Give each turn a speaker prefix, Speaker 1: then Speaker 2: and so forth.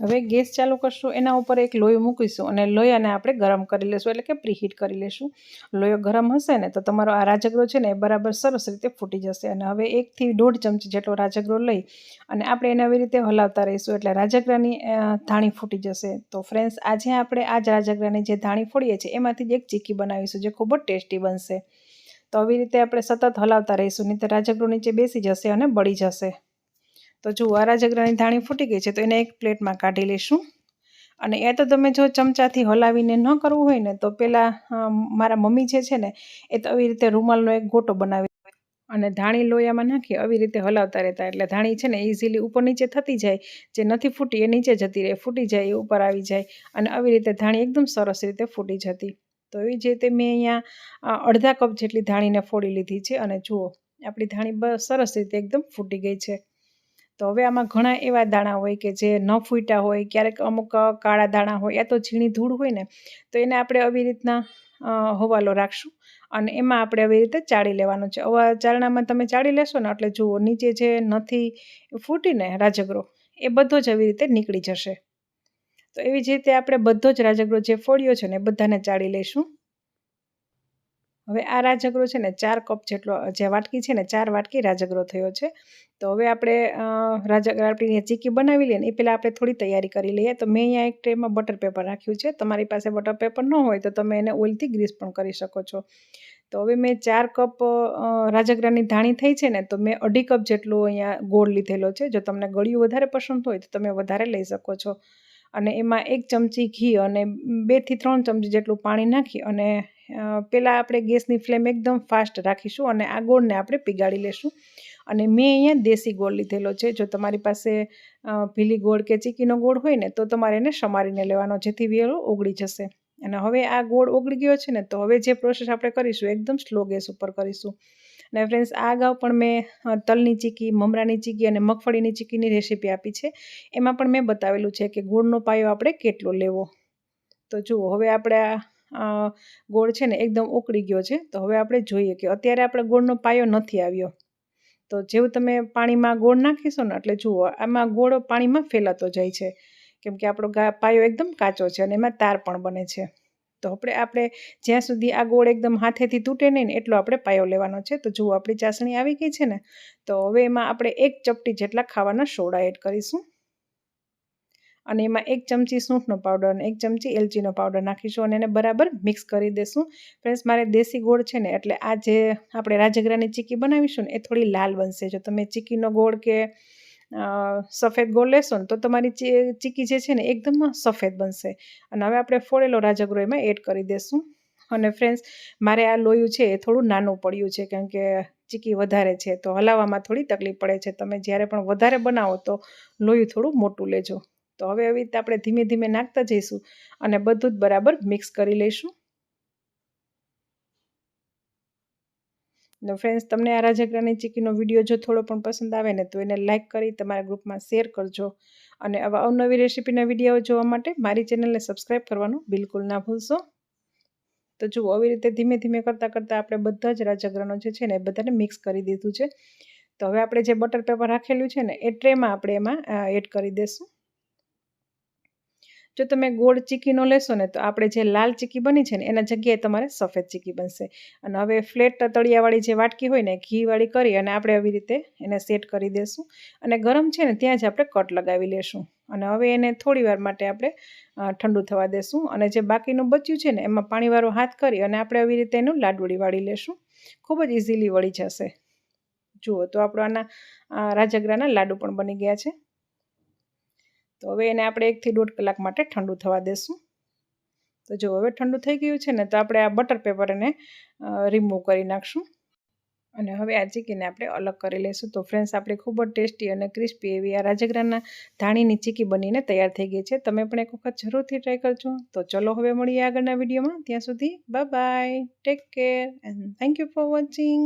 Speaker 1: હવે ગેસ ચાલુ કરશું, એના ઉપર એક લોહી મૂકીશું અને લોહીને આપણે ગરમ કરી લઈશું એટલે કે પ્રીહીટ કરી લઈશું લોહી ગરમ હશે ને, તો તમારો આ રાજગરો છે ને, એ બરાબર સરસ રીતે ફૂટી જશે. અને હવે એકથી દોઢ ચમચી જેટલો રાજગરો લઈ અને આપણે એને આવી રીતે હલાવતા રહીશું, એટલે રાજગરાની ધાણી ફૂટી જશે. તો ફ્રેન્ડ્સ આજે આપણે આ જ રાજગરાની જે ધાણી ફોડીએ છીએ, એમાંથી જ એક ચીકી બનાવીશું, જે ખૂબ જ ટેસ્ટી બનશે. તો આવી રીતે આપણે સતત હલાવતા રહીશું, નહીં તો રાજગરો નીચે બેસી જશે અને બળી જશે. તો જો આરા ઝઘરાની ધાણી ફૂટી ગઈ છે, તો એને એક પ્લેટમાં કાઢી લઈશું અને એ તો તમે જો ચમચાથી હલાવીને ન કરવું હોય ને, તો પહેલાં મારા મમ્મી જે છે ને, એ તો આવી રીતે રૂમાલનો એક ગોટો બનાવી અને ધાણી લોયામાં નાખી, આવી રીતે હલાવતા રહેતા. એટલે ધાણી છે ને ઇઝીલી ઉપર નીચે થતી જાય. જે નથી ફૂટી, એ નીચે જતી રહે. ફૂટી જાય, એ ઉપર આવી જાય. અને આવી રીતે ધાણી એકદમ સરસ રીતે ફૂટી જતી. તો એવી જ રીતે મેં અહીંયા અડધા કપ જેટલી ધાણીને ફોડી લીધી છે. અને જુઓ, આપણી ધાણી સરસ રીતે એકદમ ફૂટી ગઈ છે. તો હવે આમાં ઘણા એવા દાણા હોય કે જે ન ફૂટ્યા હોય, ક્યારેક અમુક કાળા દાણા હોય યા તો ઝીણી ધૂળ હોય ને, તો એને આપણે આવી રીતના હવાલો રાખશું અને એમાં આપણે આવી રીતે ચાળી લેવાનું છે. હવે ચારણામાં તમે ચાળી લેશો ને એટલે જુઓ નીચે જે નથી ફૂટીને રાજગરો, એ બધો જ આવી રીતે નીકળી જશે. તો એવી જ રીતે આપણે બધો જ રાજગરો જે ફોડ્યો છે ને બધાને ચાળી લઈશું. હવે આ રાજગરો છે ને ચાર કપ જેટલો, જે વાટકી છે ને ચાર વાટકી રાજગરો થયો છે. તો હવે આપણે રાજગરા આપણી ચીકી બનાવી લઈએ ને એ પહેલાં આપણે થોડી તૈયારી કરી લઈએ. તો મેં અહીંયા એક ટ્રેમાં બટર પેપર રાખ્યું છે. તમારી પાસે બટર પેપર ન હોય તો તમે એને ઓઇલથી ગ્રીસ પણ કરી શકો છો. તો હવે મેં ચાર કપ રાજગરાની ધાણી થઈ છે ને તો મેં અઢી કપ જેટલું અહીંયા ગોળ લીધેલો છે. જો તમને ગળ્યું વધારે પસંદ હોય તો તમે વધારે લઈ શકો છો. અને એમાં એક ચમચી ઘી અને બેથી ત્રણ ચમચી જેટલું પાણી નાખી અને પહેલાં આપણે ગેસની ફ્લેમ એકદમ ફાસ્ટ રાખીશું અને આ ગોળને આપણે પીગાળી લેશું. અને મેં અહીંયા દેશી ગોળ લીધેલો છે. જો તમારી પાસે ભીલી ગોળ કે ચીકીનો ગોળ હોય ને, તો તમારે એને સમારીને લેવાનો, જેથી વેલો ઓગળી જશે. અને હવે આ ગોળ ઓગળી ગયો છે ને, તો હવે જે પ્રોસેસ આપણે કરીશું, એકદમ સ્લો ગેસ ઉપર કરીશું. અને ફ્રેન્ડ્સ, આ અગાઉ પણ મેં તલની ચીકી, મમરાની ચીકી અને મગફળીની ચીકીની રેસીપી આપી છે. એમાં પણ મેં બતાવેલું છે કે ગોળનો પાયો આપણે કેટલો લેવો. તો જુઓ, હવે આપણે આ ગોળ છે ને એકદમ ઉકળી ગયો છે. તો હવે આપણે જોઈએ કે અત્યારે આપણે ગોળનો પાયો નથી આવ્યો. તો જેવું તમે પાણીમાં ગોળ નાખીશો ને એટલે જુઓ, આમાં ગોળ પાણીમાં ફેલાતો જાય છે. કેમ કે આપણો પાયો એકદમ કાચો છે અને એમાં તાર પણ બને છે. તો આપણે આપણે જ્યાં સુધી આ ગોળ એકદમ હાથેથી તૂટે નહીં ને એટલો આપણે પાયો લેવાનો છે. તો જુઓ, આપણી ચાસણી આવી ગઈ છે ને? તો હવે એમાં આપણે એક ચપટી જેટલા ખાવાના સોડા એડ કરીશું. અને એમાં એક ચમચી સૂંઠનો પાવડર અને એક ચમચી એલચીનો પાવડર નાખીશું અને એને બરાબર મિક્સ કરી દઈશું ફ્રેન્ડ્સ મારે દેશી ગોળ છે ને, એટલે આ જે આપણે રાજગરાની ચીકી બનાવીશું ને, એ થોડી લાલ બનશે. જો તમે ચીકીનો ગોળ કે સફેદ ગોળ લેશો ને, તો તમારી ચીકી જે છે ને, એકદમ સફેદ બનશે. અને હવે આપણે ફોડેલો રાજગરો એમાં એડ કરી દઈશું અને ફ્રેન્ડ્સ મારે આ લોયું છે એ થોડું નાનું પડ્યું છે કેમ કે ચીકી વધારે છે, તો હલાવવામાં થોડી તકલીફ પડે છે. તમે જ્યારે પણ વધારે બનાવો તો લોયું થોડું મોટું લેજો. તો હવે આવી રીતે આપણે ધીમે ધીમે નાખતા જઈશું અને બધું જ બરાબર મિક્સ કરી લઈશું. ફ્રેન્ડ્સ તમને આ રાજગરાની ચીકીનો વીડિયો જો થોડો પણ પસંદ આવે ને તો એને લાઇક કરી તમારા ગ્રુપમાં શેર કરજો. અને આવા અવનવી રેસીપીના વીડિયો જોવા માટે મારી ચેનલને સબસ્ક્રાઈબ કરવાનું બિલકુલ ના ભૂલશો. તો જુઓ, આવી રીતે ધીમે ધીમે કરતાં કરતાં આપણે બધા જ રાજગરાનો જે છે ને એ બધાને મિક્સ કરી દીધું છે. તો હવે આપણે જે બટર પેપર રાખેલું છે ને એ ટ્રેમાં આપણે એમાં એડ કરી દઈશું જો તમે ગોળ ચીકીનો લેશો ને, તો આપણે જે લાલ ચીકી બની છે ને, એના જગ્યાએ તમારે સફેદ ચીકી બનશે. અને હવે ફ્લેટ તળિયાવાળી જે વાટકી હોય ને ઘીવાળી કરી અને આપણે આવી રીતે એને સેટ કરી દઈશું અને ગરમ છે ને, ત્યાં જ આપણે કટ લગાવી લેશું. અને હવે એને થોડી વાર માટે આપણે ઠંડુ થવા દેશું. અને જે બાકીનું બચ્યું છે ને, એમાં પાણીવાળો હાથ કરી અને આપણે આવી રીતે એનું લાડવડી વાળી લેશું. ખૂબ જ ઇઝીલી વળી જશે. જુઓ તો આપણો આના રાજગરાના લાડુ પણ બની ગયા છે. તો હવે એને આપણે એકથી દોઢ કલાક માટે ઠંડુ થવા દેશું. તો જો હવે ઠંડુ થઈ ગયું છે ને, તો આપણે આ બટર પેપર એને રિમૂવ કરી નાખશું. અને હવે આ ચીકીને આપણે અલગ કરી લઈશું. તો ફ્રેન્ડ્સ આપણે ખૂબ જ ટેસ્ટી અને ક્રિસ્પી એવી આ રાજગરાના ધાણીની ચીકી બનીને તૈયાર થઈ ગઈ છે. તમે પણ એક વખત જરૂરથી ટ્રાય કરજો. તો ચલો હવે મળીએ આગળના વિડીયોમાં. ત્યાં સુધી bye take care and thank you for watching